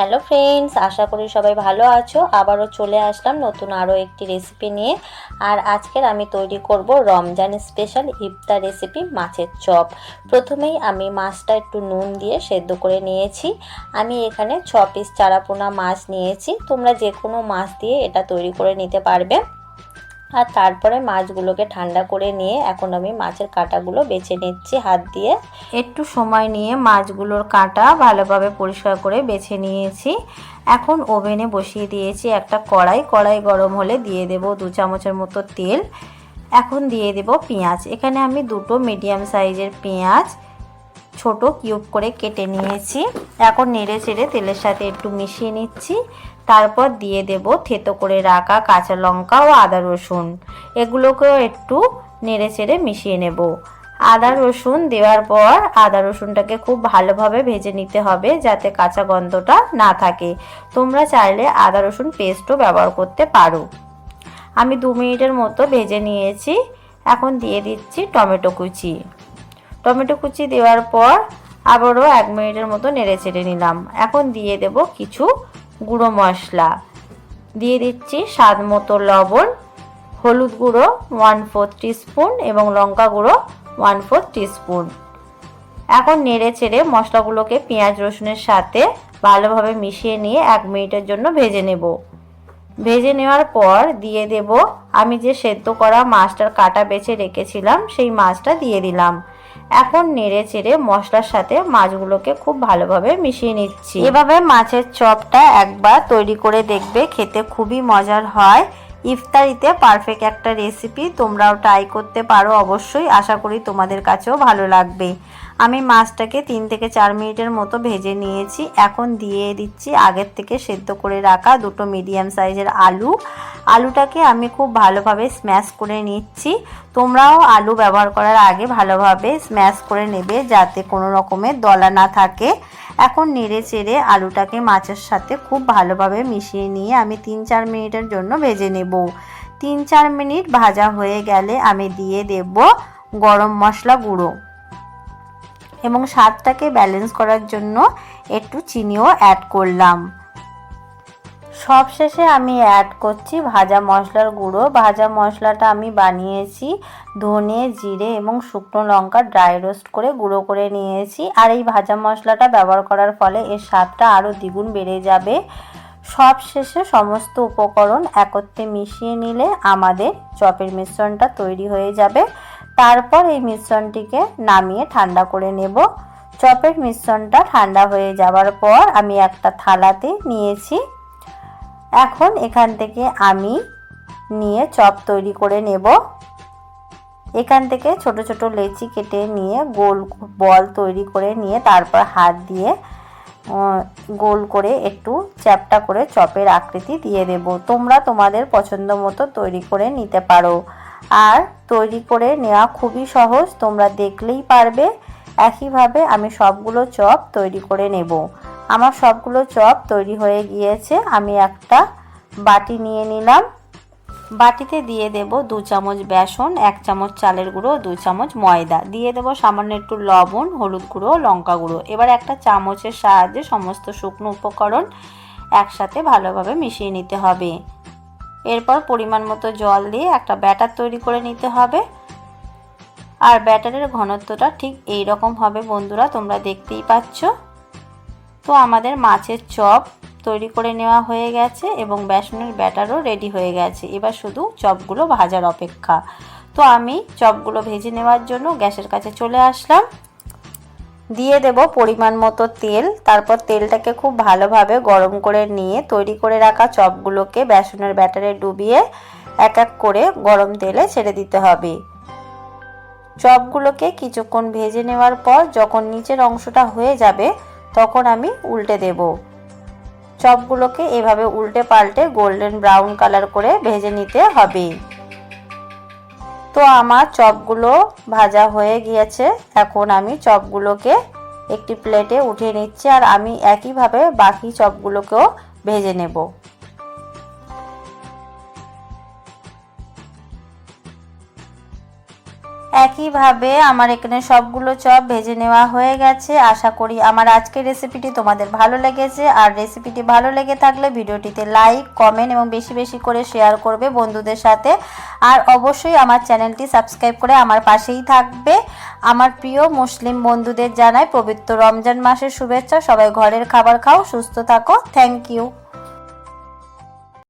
Hello friends আশা করি সবাই ভালো আছো। আবারও চলে আসলাম নতুন আরও একটি রেসিপি নিয়ে। আর আজকের আমি তৈরি করব রমজান স্পেশাল ইফতার রেসিপি মাছের চপ। প্রথমেই আমি মাছটা একটু নুন দিয়ে সেদ্ধ করে নিয়েছি। আমি এখানে ছ পিস চারাপোনা মাছ নিয়েছি। তোমরা যে কোনো মাছ দিয়ে এটা তৈরি করে নিতে পারবে। আর তারপরে মাছগুলোকে ঠান্ডা করে নিয়ে এখন আমি মাছের কাঁটাগুলো বেছে নিচ্ছি হাত দিয়ে। একটু সময় নিয়ে মাছগুলোর কাঁটা ভালোভাবে পরিষ্কার করে বেছে নিয়েছি। এখন ওভেনে বসিয়ে দিয়েছি একটা কড়াই। কড়াই গরম হলে দিয়ে দেব দু চামচের মতো তেল। এখন দিয়ে দেব পেঁয়াজ। এখানে আমি দুটো মিডিয়াম সাইজের পেঁয়াজ ছোট কিউব করে কেটে নিয়েছি। এখন নেড়ে চেড়ে তেলের সাথে একটু মিশিয়ে নিচ্ছি। তারপর দিয়ে দেব থেতো করে রাখা কাঁচা লঙ্কা ও আদা রসুন। এগুলোকেও একটু নেড়ে চেড়ে মিশিয়ে নেব। আদা রসুন দেওয়ার পর আদা রসুনটাকে খুব ভালোভাবে ভেজে নিতে হবে যাতে কাঁচা গন্ধটা না থাকে। তোমরা চাইলে আদা রসুন পেস্টও ব্যবহার করতে পারো। আমি দু মিনিটের মতো ভেজে নিয়েছি। এখন দিয়ে দিচ্ছি টমেটো কুচি। টমেটো কুচি দেওয়ার পর আবারও এক মিনিটের মতো নেড়ে চেড়ে নিলাম। এখন দিয়ে দেব কিছু গুঁড়ো মশলা। দিয়ে দিচ্ছি স্বাদ মতো লবণ, হলুদ গুঁড়ো ওয়ান ফোর্থ টিস্পুন এবং লঙ্কা গুঁড়ো ওয়ান ফোর্থ টিস্পুন। এখন নেড়ে চেড়ে মশলাগুলোকে পেঁয়াজ রসুনের সাথে ভালোভাবে মিশিয়ে নিয়ে এক মিনিটের জন্য ভেজে নেব। ভেজে নেওয়ার পর দিয়ে দেব, আমি যে সেদ্ধ করা মাছটার কাটা বেছে রেখেছিলাম, সেই মাছটা দিয়ে দিলাম। এখন নেড়ে চেড়ে মশলার সাথে মাছগুলোকে খুব ভালোভাবে মিশিয়ে নিচ্ছি। এভাবে মাছের চপটা একবার তৈরি করে দেখবে, খেতে খুবই মজার হয়। ইফতারিতে পারফেক্ট একটা রেসিপি তোমরাও ট্রাই করতে পারো, অবশ্যই আশা করি তোমাদের কাছেও ভালো লাগবে। আমি মাছটাকে তিন থেকে চার মিনিটের মতো ভেজে নিয়েছি। এখন দিয়ে দিচ্ছি আগের থেকে সেদ্ধ করে রাখা দুটো মিডিয়াম সাইজের আলু। আলুটাকে আমি খুব ভালোভাবে স্ম্যাশ করে নিচ্ছি। তোমরাও আলু ব্যবহার করার আগে ভালোভাবে স্ম্যাশ করে নেবে যাতে কোনো রকমের দলা না থাকে। এখন নেড়ে চেড়ে আলুটাকে মাছের সাথে খুব ভালোভাবে মিশিয়ে নিয়ে আমি তিন চার মিনিটের জন্য ভেজে নেব। তিন চার মিনিট ভাজা হয়ে গেলে আমি দিয়ে দেব গরম মশলা গুঁড়ো। এবং স্বাদটাকে ব্যালেন্স করার জন্য একটু চিনিও অ্যাড করলাম। সব শেষে আমি অ্যাড করছি ভাজা মশলার গুঁড়ো। ভাজা মশলাটা আমি বানিয়েছি ধনে, জিরে এবং শুকনো লঙ্কা ড্রাই রোস্ট করে গুঁড়ো করে নিয়েছি। আর এই ভাজা মশলাটা ব্যবহার করার ফলে এর স্বাদটা আরও দ্বিগুণ বেড়ে যাবে। সব শেষে সমস্ত উপকরণ একত্রে মিশিয়ে নিলে আমাদের চপের মিশ্রণটা তৈরি হয়ে যাবে। তারপর এই মিশ্রণটিকে নামিয়ে ঠান্ডা করে নেব। চপের মিশ্রণটা ঠান্ডা হয়ে যাওয়ার পর আমি একটা থালাতে নিয়েছি। এখন এখান থেকে আমি নিয়ে চপ তৈরি করে নেব। এখান থেকে ছোট ছোট লেচি কেটে নিয়ে গোল বল তৈরি করে নিয়ে তারপর হাত দিয়ে গোল করে একটু চ্যাপটা করে চপের আকৃতি দিয়ে দেব। তোমরা তোমাদের পছন্দ মতো তৈরি করে নিতে পারো। আর তৈরি করে নেওয়া খুবই সহজ, তোমরা দেখলেই পারবে। একইভাবে আমি সবগুলো চপ তৈরি করে নেব। আমার সবগুলো চপ তৈরি হয়ে গিয়েছে, আমি একটা বাটি নিয়ে নিলাম। বাটিতে দিয়ে দেব দু চামচ বেসন, এক চামচ চালের গুঁড়ো, দু চামচ ময়দা। দিয়ে দেব সামান্য একটু লবণ, হলুদ গুঁড়ো, লঙ্কা গুঁড়ো। এবার একটা চামচের সাহায্যে সমস্ত শুকনো উপকরণ একসাথে ভালোভাবে মিশিয়ে নিতে হবে। এরপর পরিমাণ মতো জল দিয়ে একটা ব্যাটার তৈরি করে নিতে হবে। আর ব্যাটারের ঘনত্বটা ঠিক এই রকম হবে বন্ধুরা, তোমরা দেখতেই পাচ্ছ। তো আমাদের মাছের চপ তৈরি করে নেওয়া হয়ে গেছে এবং বেসনের ব্যাটারও রেডি হয়ে গেছে। এবার শুধু চপগুলো ভাজার অপেক্ষা। তো আমি চপগুলো ভেজে নেওয়ার জন্য গ্যাসের কাছে চলে আসলাম। দিয়ে দেব পরিমাণ মতো তেল। তারপর তেলটাকে খুব ভালোভাবে গরম করে নিয়ে তৈরি করে রাখা চপগুলোকে বেসনের ব্যাটারে ডুবিয়ে এক এক করে গরম তেলে ছেড়ে দিতে হবে। চপগুলোকে কিছুক্ষণ ভেজে নেওয়ার পর যখন নিচের অংশটা হয়ে যাবে, তখন আমি উল্টে দেব। চপগুলোকে এভাবে উল্টে পাল্টে গোল্ডেন ব্রাউন কালার করে ভেজে নিতে হবে। তো আমার চপগুলো ভাজা হয়ে গিয়েছে। এখন আমি চপগুলোকে একটি প্লেটে উঠিয়ে নিচ্ছি আর আমি একইভাবে বাকি চপগুলোকেও ভেজে নেব। একইভাবে আমার এখানে সবগুলো চপ ভেজে নেওয়া হয়ে গেছে। আশা করি আমার আজকের রেসিপিটি তোমাদের ভালো লেগেছে। আর রেসিপিটি ভালো লেগে থাকলে ভিডিওটিতে লাইক কমেন্ট এবং বেশি বেশি করে শেয়ার করবে বন্ধুদের সাথে। আর অবশ্যই আমার চ্যানেলটি সাবস্ক্রাইব করে আমার পাশেই থাকবে। আমার প্রিয় মুসলিম বন্ধুদের জানাই পবিত্র রমজান মাসের শুভেচ্ছা। সবাই ঘরের খাবার খাও, সুস্থ থাকো। Thank you